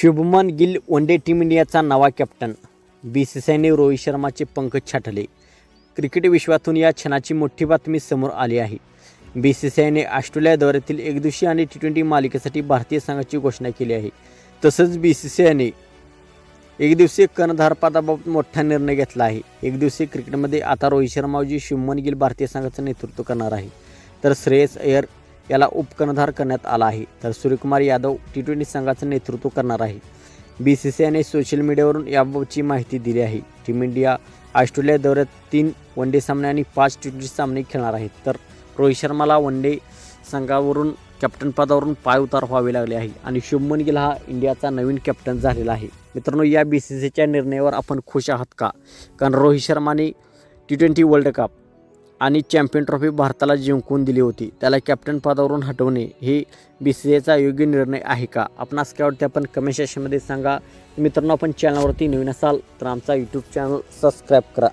Shubman Gill one day team इंडियाचा नवा captain. B C C आयने रोहित शर्माचे पंकज छाटले. क्रिकेट विश्वातून या क्षणाची मोठी बातमी समोर आली आहे. बी सी सी आयने ऑस्ट्रेलिया दौऱ्यातील एकदिवसीय आणि टी ट्वेंटी मालिकेसाठी भारतीय संघाची घोषणा केली आहे. तसंच बी सी सी आयने एकदिवसीय कर्णधारपदाबाबत मोठा निर्णय घेतला आहे. एकदिवसीय क्रिकेटमध्ये आता रोहित शर्माजी शुभमन गिल भारतीय संघाचं नेतृत्व करणार आहे. तर श्रेयस अय्यर याला उपकर्णधार करण्यात आला आहे. तर सूर्यकुमार यादव टी ट्वेंटी संघाचं नेतृत्व करणार आहे. बी सी सी आयने सोशल मीडियावरून याबाबतची माहिती दिली आहे. टीम इंडिया ऑस्ट्रेलिया दौऱ्यात तीन वन डे सामने आणि पाच टी ट्वेंटी सामने खेळणार आहेत. तर रोहित शर्माला वन डे संघावरून कॅप्टन पदावरून पाय उतार व्हावे लागले आहे आणि शुभमन गिल हा इंडियाचा नवीन कॅप्टन झालेला आहे. मित्रांनो या बी सी सीच्या निर्णयावर आपण खुश आहात का? कारण रोहित शर्माने टी ट्वेंटी वर्ल्ड कप आणि चॅम्पियन ट्रॉफी भारताला जिंकून दिली होती. त्याला कॅप्टन पदावरून हटवणे हे बी सी एचा योग्य निर्णय आहे का? आपणास काय वाटते आपण कमेंट सेक्शनमध्ये सांगा. मित्रांनो आपण चॅनलवरती नवीन असाल तर आमचा यूट्यूब चॅनल सबस्क्राईब करा.